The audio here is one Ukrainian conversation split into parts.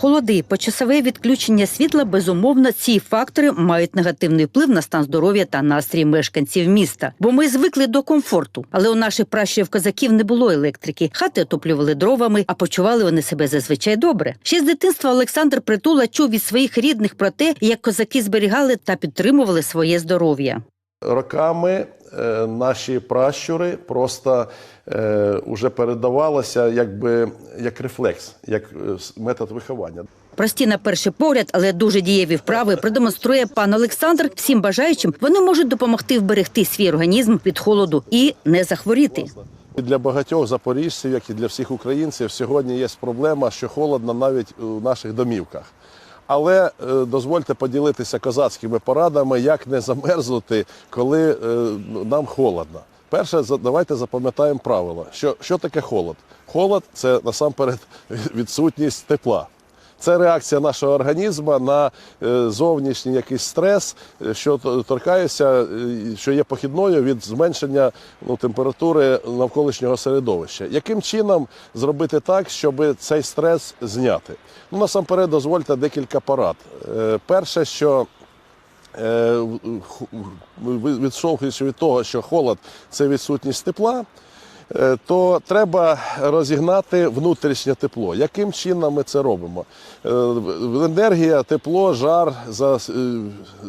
Холоди, почасове відключення світла, безумовно, ці фактори мають негативний вплив на стан здоров'я та настрій мешканців міста. Бо ми звикли до комфорту. Але у наших пращурів козаків не було електрики. Хати отоплювали дровами, а почували вони себе зазвичай добре. Ще з дитинства Олександр Притула чув від своїх рідних про те, як козаки зберігали та підтримували своє здоров'я. Роками е, наші пращури просто е, вже передавалося якби як рефлекс, як е, метод виховання. Прості на перший погляд, але дуже дієві вправи продемонструє пан Олександр. Всім бажаючим вони можуть допомогти вберегти свій організм від холоду і не захворіти. І для багатьох запоріжців, як і для всіх українців, сьогодні є проблема, що холодно навіть у наших домівках. Але е, дозвольте поділитися козацькими порадами, як не замерзнути, коли е, нам холодно. Перше, давайте запам'ятаємо правило, що, що таке холод. Холод це насамперед відсутність тепла. Це реакція нашого організму на е, зовнішній якийсь стрес, е, що торкається, е, що є похідною від зменшення ну, температури навколишнього середовища. Яким чином зробити так, щоб цей стрес зняти? Ну, насамперед, дозвольте декілька порад. Перше, що ху- від того, що холод це відсутність тепла, то треба розігнати внутрішнє тепло. Яким чином ми це робимо? Е, Енергія, тепло, жар за, е,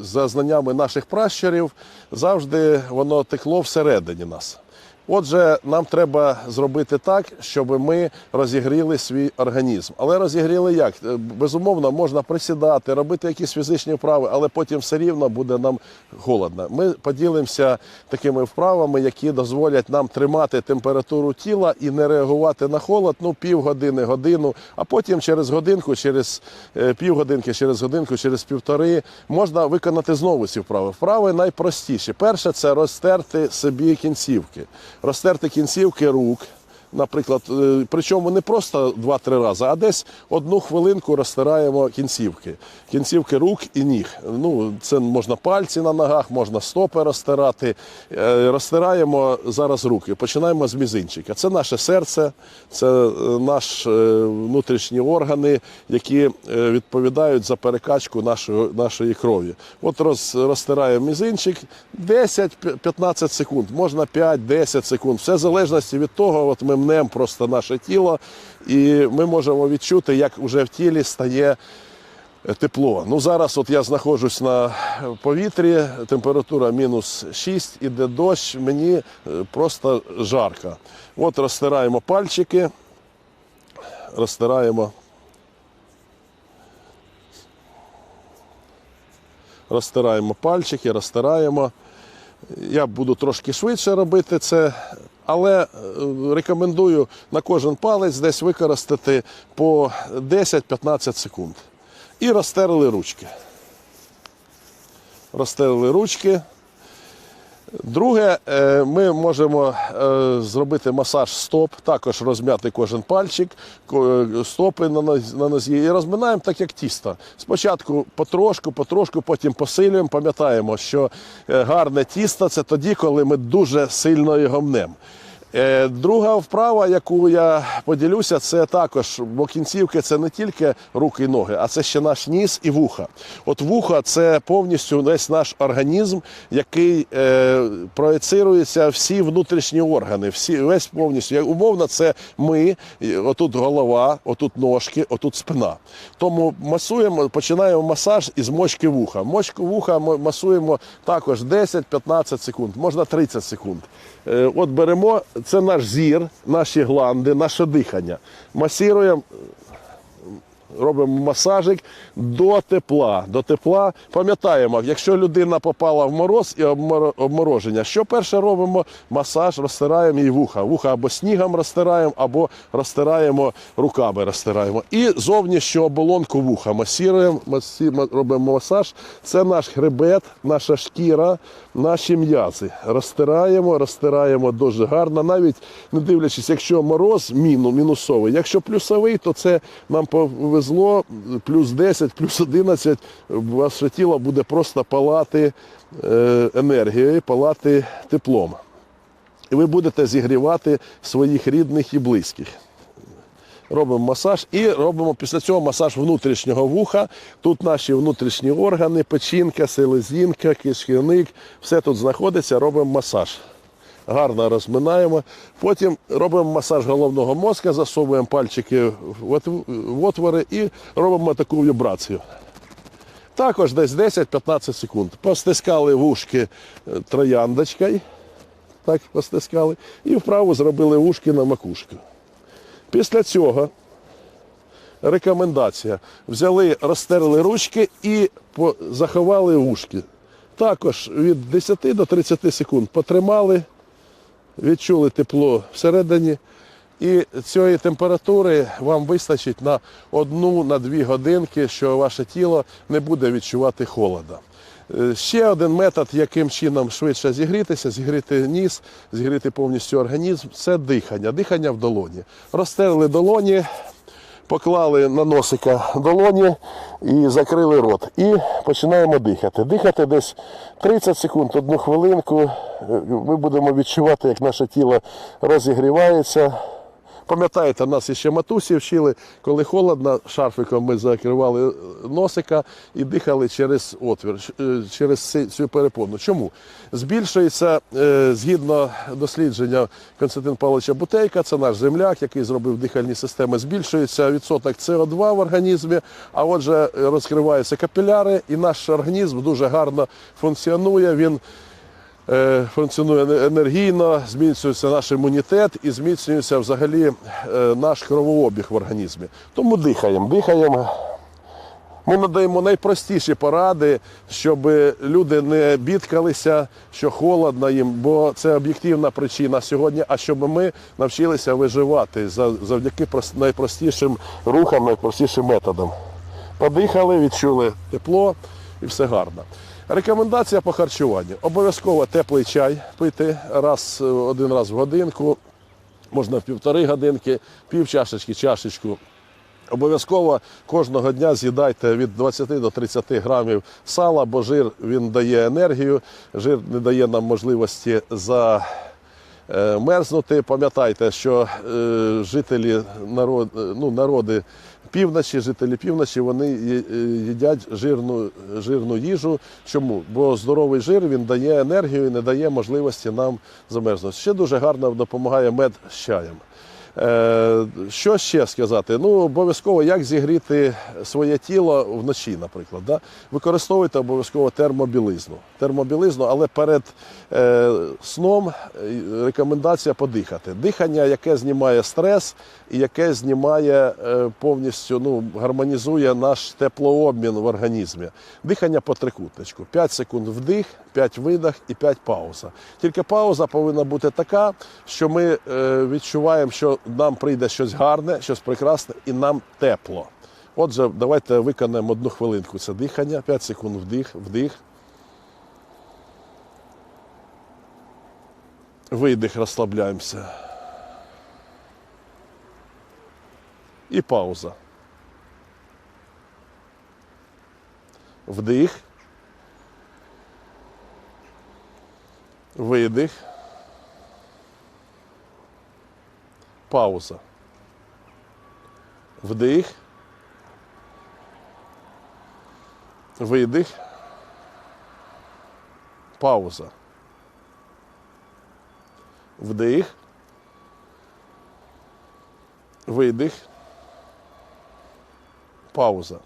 за знаннями наших пращурів завжди воно текло всередині нас. Отже, нам треба зробити так, щоб ми розігріли свій організм. Але розігріли як? Е, Безумовно, можна присідати, робити якісь фізичні вправи, але потім все рівно буде нам холодно. Ми поділимося такими вправами, які дозволять нам тримати температуру тіла і не реагувати на холод ну, півгодини, годину, а потім через годинку, через е, півгодинки, через годинку, через півтори можна виконати знову ці вправи. Вправи найпростіші. Перше це розтерти собі кінцівки. Розтерти кінцівки рук. Наприклад, е, причому не просто 2-3 рази, а десь одну хвилинку розтираємо кінцівки. Кінцівки рук і ніг. Ну, це можна пальці на ногах, можна стопи розтирати. Е, Розтираємо зараз руки. Починаємо з мізинчика. Це наше серце, це е, наші внутрішні органи, які відповідають за перекачку нашої, нашої крові. От роз, розтираємо мізинчик 10-15 секунд, можна 5-10 секунд. Все в залежності від того, от ми мнемо просто наше тіло, і ми можемо відчути, як вже в тілі стає тепло. Ну зараз от я знаходжусь на повітрі, температура мінус 6, іде дощ, мені е, просто жарко. От розтираємо пальчики, розтираємо. Розтираємо пальчики, розтираємо. Я буду трошки швидше робити це, але е, рекомендую на кожен палець десь використати по 10-15 секунд. І розтерли ручки. Розтерли ручки. Друге, е, ми можемо е, зробити масаж стоп, також розм'яти кожен пальчик, е, стопи на нозі, і розминаємо так, як тісто. Спочатку потрошку, потрошку, потім посилюємо. Пам'ятаємо, що гарне тісто це тоді, коли ми дуже сильно його мнемо. Е, Друга вправа, яку я поділюся, це також, бо кінцівки це не тільки руки і ноги, а це ще наш ніс і вуха. От вуха це повністю весь наш організм, який е, проєцирується всі внутрішні органи, всі весь повністю. Умовно, це ми, отут голова, отут ножки, отут спина. Тому масуємо, починаємо масаж із мочки вуха. Мочку вуха ми масуємо також 10-15 секунд, можна 30 секунд. Е, От беремо, це наш зір, наші гланди, наше дихання. Масіруємо, робимо масажик до тепла. До тепла. Пам'ятаємо, якщо людина попала в мороз і обмороження, що перше робимо? Масаж, розтираємо її вуха. Вуха або снігом розтираємо, або розтираємо руками. розтираємо. І зовнішню оболонку вуха масіруємо, робимо масаж. Це наш хребет, наша шкіра, наші м'язи. Розтираємо, розтираємо дуже гарно. Навіть не дивлячись, якщо мороз мінусовий, якщо плюсовий, то це нам повезло плюс 10, плюс 11, ваше тіло буде просто палати е, енергією, палати теплом. І ви будете зігрівати своїх рідних і близьких. робимо масаж і робимо після цього масаж внутрішнього вуха. Тут наші внутрішні органи, печінка, селезінка, кишківник, все тут знаходиться, робимо масаж. Гарно розминаємо. Потім робимо масаж головного мозка, засовуємо пальчики в отвори і робимо таку вібрацію. Також десь 10-15 секунд. Постискали вушки е, трояндочкою. Так, постискали. І вправо зробили вушки на макушку. Після цього рекомендація. Взяли, розтерли ручки і заховали вушки. Також від 10 до 30 секунд потримали, відчули тепло всередині. І цієї температури вам вистачить на одну на дві годинки, що ваше тіло не буде відчувати холода. Е, Ще один метод, яким чином швидше зігрітися, зігріти ніс, зігріти повністю організм, це дихання. Дихання в долоні. Розтерли долоні, поклали на носика долоні і закрили рот. І починаємо дихати. Дихати десь 30 секунд, одну хвилинку. Е, Ми будемо відчувати, як наше тіло розігрівається. Пам'ятаєте, нас ще матусі вчили, коли холодно, шарфиком ми закривали носика і дихали через отвір, е, через цю перепону. Чому? Збільшується, е, згідно дослідження Константина Павловича Бутейка, це наш земляк, який зробив дихальні системи, збільшується відсоток СО2 в організмі, а отже, е, розкриваються капіляри, і наш організм дуже гарно функціонує. Він е, функціонує енергійно, зміцнюється наш імунітет і зміцнюється взагалі е, наш кровообіг в організмі. Тому дихаємо, дихаємо. Ми надаємо найпростіші поради, щоб люди не бідкалися, що холодно їм, бо це об'єктивна причина сьогодні, а щоб ми навчилися виживати завдяки найпростішим рухам, найпростішим методам. Подихали, відчули тепло і все гарно. Рекомендація по харчуванню. Обов'язково теплий чай пити раз, е, один раз в годинку, можна в півтори годинки, пів чашечки, чашечку. Обов'язково кожного дня з'їдайте від 20 до 30 грамів сала, бо жир він дає енергію, жир не дає нам можливості за е, мерзнути. Пам'ятайте, що е, жителі народ, е, ну, народи півночі, жителі півночі, вони е, їдять жирну, жирну їжу. Чому? Бо здоровий жир він дає енергію і не дає можливості нам замерзнути. Ще дуже гарно допомагає мед з чаєм. Е, Що ще сказати? Ну, обов'язково як зігріти своє тіло вночі, наприклад. Да? Використовуйте обов'язково термобілизну. Термобілизну, але перед е, сном е, рекомендація подихати. Дихання, яке знімає стрес і яке знімає е, повністю, ну, гармонізує наш теплообмін в організмі. Дихання по трикутничку. 5 секунд вдих, 5 видих і 5 пауза. Тільки пауза повинна бути така, що ми е, відчуваємо, що нам прийде щось гарне, щось прекрасне і нам тепло. Отже, давайте виконаємо одну хвилинку. Це дихання, 5 секунд вдих, вдих. Видих, розслабляємося. І пауза. Вдих. Видих. Пауза. Вдих. Видих. Пауза. Вдих. Видих. Пауза.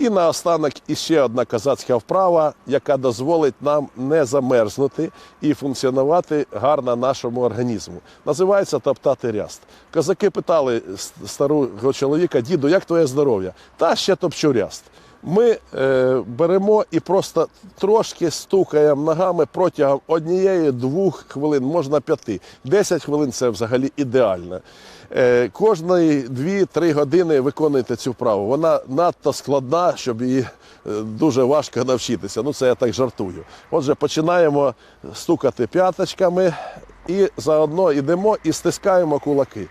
І наостанок іще одна козацька вправа, яка дозволить нам не замерзнути і функціонувати гарно нашому організму. Називається топтати ряст. Козаки питали старого чоловіка, діду, як твоє здоров'я? Та ще топчу ряст. Ми е, беремо і просто трошки стукаємо ногами протягом однієї-двох хвилин, можна п'яти. Десять хвилин це взагалі ідеально. Е, кожної 2-3 години виконуйте цю вправу. Вона надто складна, щоб її е, дуже важко навчитися. Ну, це я так жартую. Отже, починаємо стукати п'яточками і заодно йдемо і стискаємо кулаки.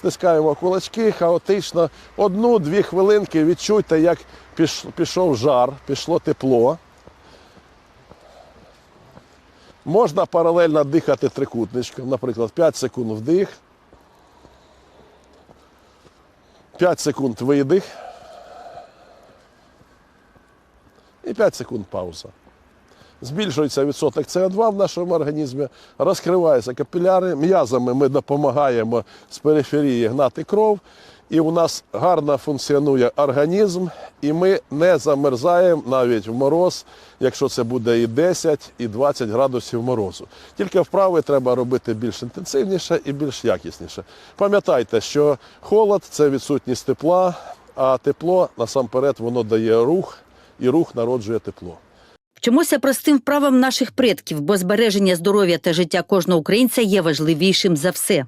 Стискаємо кулачки хаотично. Одну-дві хвилинки відчуйте, як пішов жар, пішло тепло. Можна паралельно дихати трикутничком, наприклад, 5 секунд вдих, 5 секунд видих. І 5 секунд пауза. Збільшується відсоток СО2 в нашому організмі, розкриваються капіляри, м'язами ми допомагаємо з периферії гнати кров, і у нас гарно функціонує організм, і ми не замерзаємо навіть в мороз, якщо це буде і 10, і 20 градусів морозу. Тільки вправи треба робити більш інтенсивніше і більш якісніше. Пам'ятайте, що холод це відсутність тепла, а тепло насамперед воно дає рух, і рух народжує тепло. Вчимося простим вправам наших предків, бо збереження здоров'я та життя кожного українця є важливішим за все.